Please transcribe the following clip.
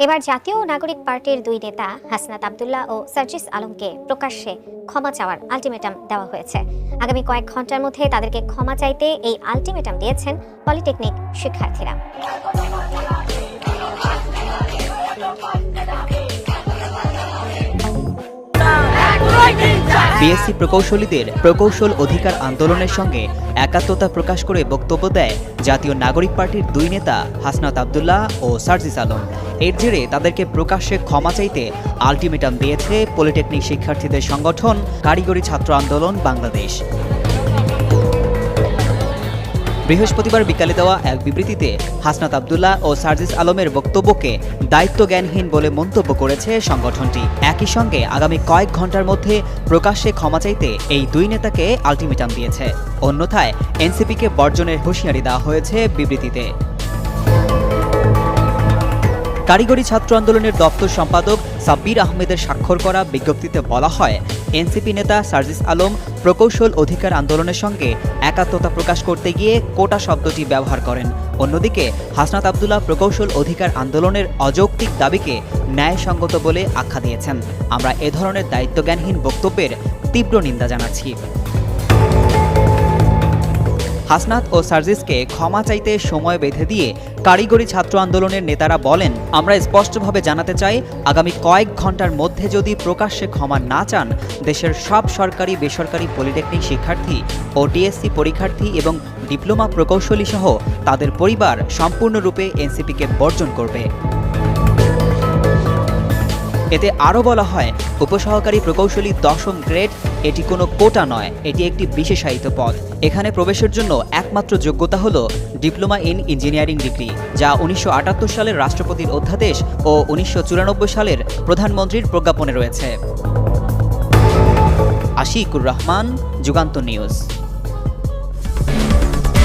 এবার জাতীয় নাগরিক পার্টির দুই নেতা, হাসনাত আবদুল্লাহ ও সার্জিস আলমকে প্রকাশ্যে ক্ষমা চাওয়ার আলটিমেটাম দেওয়া হয়েছে। আগামী কয়েক ঘণ্টার মধ্যে তাদেরকে ক্ষমা চাইতে এই আলটিমেটাম দিয়েছেন পলিটেকনিক শিক্ষার্থীরা। বিএসসি প্রকৌশলীদের প্রকৌশল অধিকার আন্দোলনের সঙ্গে একাত্মতা প্রকাশ করে বক্তব্য দেয় জাতীয় নাগরিক পার্টির দুই নেতা, হাসনাত আবদুল্লাহ ও সার্জিস আলম। এর জেরে তাদেরকে প্রকাশ্যে ক্ষমা চাইতে আলটিমেটাম দিয়েছে পলিটেকনিক শিক্ষার্থীদের সংগঠন কারিগরি ছাত্র আন্দোলন বাংলাদেশ। বৃহস্পতিবার বিকালে দেওয়া এক বিবৃতিতে হাসনাত আবদুল্লাহ ও সার্জিস আলমের বক্তব্যকে দায়িত্বজ্ঞানহীন বলে মন্তব্য করেছে সংগঠনটি। একই সঙ্গে আগামী কয়েক ঘণ্টার মধ্যে প্রকাশ্যে ক্ষমা চাইতে এই দুই নেতাকে আলটিমেটাম দিয়েছে। অন্যথায় এনসিপিকে বর্জনের হুঁশিয়ারি দেওয়া হয়েছে বিবৃতিতে। কারিগরি ছাত্র আন্দোলনের দপ্তর সম্পাদক সাব্বির আহমেদের স্বাক্ষর করা বিজ্ঞপ্তিতে বলা হয়, এনসিপি নেতা সার্জিস আলম প্রকৌশল অধিকার আন্দোলনের সঙ্গে একাত্মতা প্রকাশ করতে গিয়ে কোটা শব্দটি ব্যবহার করেন। অন্যদিকে, হাসনাত আবদুল্লাহ প্রকৌশল অধিকার আন্দোলনের অযৌক্তিক দাবিকে ন্যায়সঙ্গত বলে আখ্যা দিয়েছেন। আমরা এ ধরনের দায়িত্বজ্ঞানহীন বক্তব্যের তীব্র নিন্দা জানাচ্ছি। হাসনাত ও সার্জিসকে ক্ষমা চাইতে সময় বেঁধে দিয়ে কারিগরি ছাত্র আন্দোলনের নেতারা বলেন, আমরা স্পষ্টভাবে জানাতে চাই, আগামী কয়েক ঘণ্টার মধ্যে যদি প্রকাশ্যে ক্ষমা না চান, দেশের সব সরকারি, বেসরকারি পলিটেকনিক শিক্ষার্থী ও ডিএসসি পরীক্ষার্থী এবং ডিপ্লোমা প্রকৌশলী সহ তাদের পরিবার সম্পূর্ণরূপে এনসিপিকে বর্জন করবে। এতে আরও বলা হয়, উপসহকারী প্রকৌশলী দশম গ্রেড, এটি কোনো কোটা নয়, এটি একটি বিশেষায়িত পদ। এখানে প্রবেশের জন্য একমাত্র যোগ্যতা হল ডিপ্লোমা ইন ইঞ্জিনিয়ারিং ডিগ্রি, যা উনিশশো আটাত্তর সালের রাষ্ট্রপতির অধ্যাদেশ ও উনিশশো চুরানব্বই সালের প্রধানমন্ত্রীর প্রজ্ঞাপনে রয়েছে। আশিকুর রহমান, যুগান্ত নিউজ।